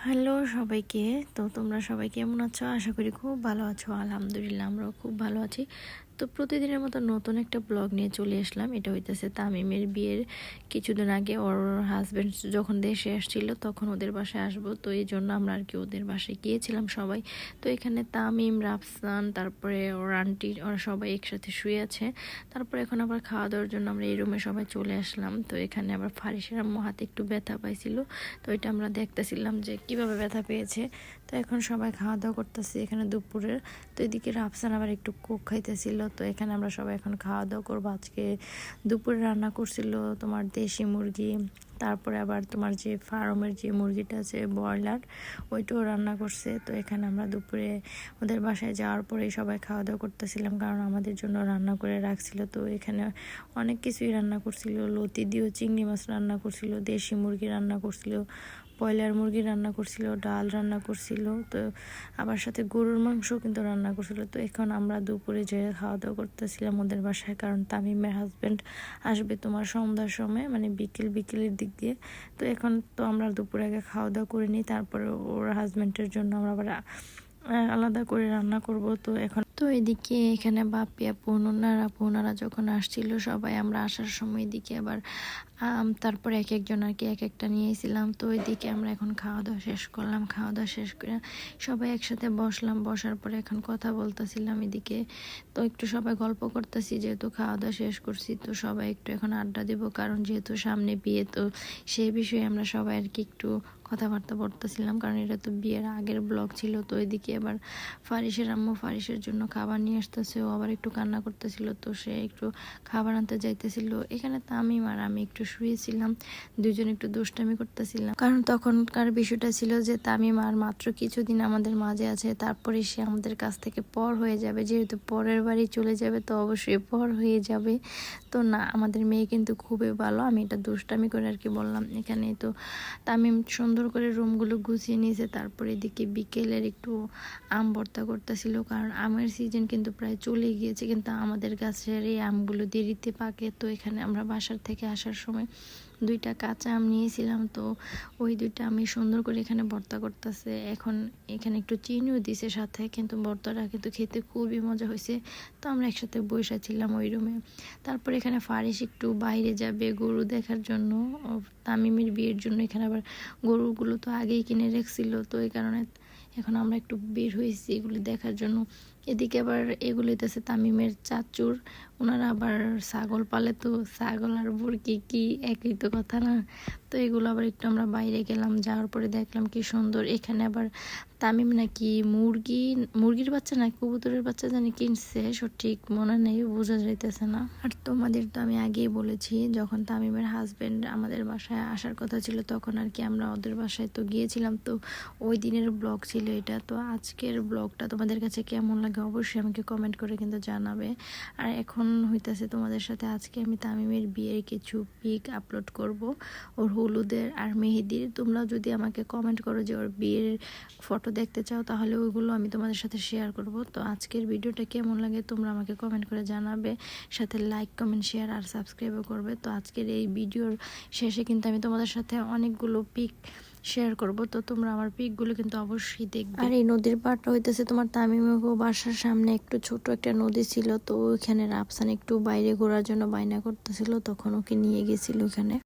Hello সবাইকে। তো তোমরা সবাই কেমন আছো? আশা করি খুব ভালো আছো। আলহামদুলিল্লাহ, আমরাও খুব ভালো আছি। তো প্রতিদিনের মতো নতুন একটা ব্লগ নিয়ে চলে আসলাম। এটা হইতেছে তামিমের বিয়ের কিছুদিন আগে ওর হাজব্যান্ড যখন দেশে আসছিল তখন ওদের বাসায় আসব। তো এই জন্য আমরা আর কি ওদের বাসায় গিয়েছিলাম সবাই। তো এখানে তামিম, রাফসান, তারপরে ওর আন্টি ওরা সবাই একসাথে শুয়ে আছে। তারপরে এখন আবার খাওয়া দাওয়ার জন্য আমরা এই রুমে সবাই চলে আসলাম। তো এখানে আবার ফারিসের আম্মু হাতে একটু ব্যথা পাইছিল। তো এটা আমরা দেখতেছিলাম যে কীভাবে ব্যথা পেয়েছে। তো এখন সবাই খাওয়া দাওয়া করতেছি এখানে দুপুরের। তো এদিকে রাফসান আবার একটু কোক খাইতেছিল। তো এখানে আমরা সবাই এখন খাওয়া দাওয়া করব। আজকে দুপুরে রান্না করছিল তোমার দেশি মুরগি, তারপরে আবার তোমার যে ফার্মের যে মুরগিটা আছে, ব্রয়লার, ওইটাও রান্না করছে। তো এখানে আমরা দুপুরে ওদের বাসায় যাওয়ার পরে সবাই খাওয়া দাওয়া করতেছিলাম কারণ আমাদের জন্য রান্না করে রাখছিল। তো এখানে অনেক কিছুই রান্না করছিল। লতি দিয়েও চিংড়ি মাছ রান্না করছিল, দেশি মুরগি রান্না করছিল। ব্রয়লার মুরগি রান্না করছিল, ডাল রান্না করছিল, তো আবার সাথে গরুর মাংস কিন্তু রান্না করছিল। তো এখন আমরা দুপুরে যে খাওয়া দাওয়া করতেছিলাম ওদের বাসায়, কারণ তামিমের হাজব্যান্ড আসবে তোমার সন্ধ্যার সময় মানে বিকেল, বিকেলের দিক দিয়ে। তো এখন তো আমরা দুপুরে আগে খাওয়া দাওয়া করে নিই, তারপরে ওর হাজব্যান্ডের জন্য আমরা আবার আলাদা করে রান্না করব। তো এখন তো এদিকে এখানে বাপি আপু আপু, ওনারা যখন আসছিল, সবাই আমরা আসার সময় এদিকে আবার তারপরে এক একজন আর কি এক একটা নিয়েছিলাম। তো ওইদিকে আমরা এখন খাওয়া দাওয়া শেষ করলাম, খাওয়া দাওয়া শেষ করে সবাই একসাথে বসলাম। বসার পরে এখন কথা বলতেছিলাম এদিকে। তো একটু সবাই গল্প করতেছি, যেহেতু খাওয়া দাওয়া শেষ করছি, তো সবাই একটু এখন আড্ডা দিব, কারণ যেহেতু সামনে বিয়ে, তো সেই বিষয়ে আমরা সবাই আর কি একটু কথাবার্তা বলতেছিলাম কারণ এটা তো বিয়ের আগের ব্লগ ছিল, তো ওইদিকে আবার ফারিসের আম্মু ফারিসের জন্য খাবার নিয়ে আসতেছে, ও আবার একটু কান্না করতেছিল, তো সে একটু খাবার আনতে যাইতেছিল। এখানে তামিম আর আমি একটু শুয়েছিলাম দুজন একটু দুষ্টামি করতেছিলাম। কারণ তখনকার বিষয়টা ছিল যে তামিম আর মাত্র কিছুদিন আমাদের মাঝে আছে, তারপরে সে আমাদের কাছ থেকে পর হয়ে যাবে, যেহেতু পরের বাড়ি চলে যাবে, তো অবশ্যই পর হয়ে যাবে। তো না, আমাদের মেয়ে কিন্তু খুবই ভালো, আমি এটা দুষ্টামি করে আর কি বললাম। এখানে তো তামিম সুন্দর করে রুমগুলো গুছিয়ে নিয়েছে। তারপরে এদিকে বিকেলের একটু আম ভর্তা করতেছিল, কারণ আমের সিজন কিন্তু প্রায় চলে গিয়েছে, কিন্তু আমাদের গাছের এই আমগুলো দেরিতে পাকে। তো এখানে আমরা বাসার থেকে আসার সময় দুইটা কাঁচা আম নিয়েছিলাম। তো ওই দুইটা আমি সুন্দর করে এখানে ভর্তা করতেছে। এখন এখানে একটু চিনিও দিছে সাথে, কিন্তু ভর্তাটা কিন্তু খেতে খুবই মজা হয়েছে। তো আমরা একসাথে বসেছিলাম ওই রুমে। তারপর এখানে ফারিস একটু বাইরে যাবে গরু দেখার জন্য। তামিমের বিয়ের জন্য এখানে আবার গরুগুলো তো আগেই কিনে রেখেছিল, তো এই কারণে এখন আমরা একটু বের হয়েছি এগুলি দেখার জন্য। এদিকে আবার এগুলো হইতেছে তামিমের চাচুর। ওনারা আবার ছাগল পালে তো ছাগল আর বুড়কি কি একই তো কথা না। তো এগুলো আবার একটু আমরা বাইরে গেলাম, যাওয়ার পরে দেখলাম কি সুন্দর। এখানে আবার তামিম নাকি মুরগি, মুরগির বাচ্চা না, কবুতরের বাচ্চা জানি কিনছে, সঠিক মনে নেই, বোঝা যাইতেছে না। আর তোমাদের তো আমি আগেই বলেছি, যখন তামিমের হাজব্যান্ড আমাদের বাসায় আসার কথা ছিল, তখন আর কি আমরা ওদের বাসায় তো গিয়েছিলাম। তো ওই দিনের ব্লগ ছিল এটা। তো আজকের ব্লগটা তোমাদের কাছে কেমন লাগে অবশ্যই আমাকে কমেন্ট করে কিন্তু জানাবে। আর এখন হইতেছে তোমাদের সাথে আজকে আমি তামিমের বিয়ের কিছু পিক আপলোড করব, ওর হলুদের আর মেহেদির। তোমরা যদি আমাকে কমেন্ট করো যে ওর বিয়ের ফটো দেখতে চাও, তাহলে ওইগুলো আমি তোমাদের সাথে শেয়ার করব। তো আজকের ভিডিওটা কেমন লাগে তোমরা আমাকে কমেন্ট করে জানাবে। সাথে লাইক কমেন্ট শেয়ার আর সাবস্ক্রাইবও করবে। তো আজকের এই ভিডিওর শেষে কিন্তু আমি তোমাদের সাথে অনেকগুলো পিক শেয়ার করব, তো তোমরা আমার পিকগুলো কিন্তু অবশ্যই দেখবে। আর এই নদীর পাড়টা হইতেছে তোমার তামিমগো বাসার সামনে, একটু ছোট একটা নদী ছিল, তো ওইখানে রাফসান একটু বাইরে ঘোরার জন্য বায়না করতেছিল, তখন ওকে নিয়ে গেছিল ওখানে।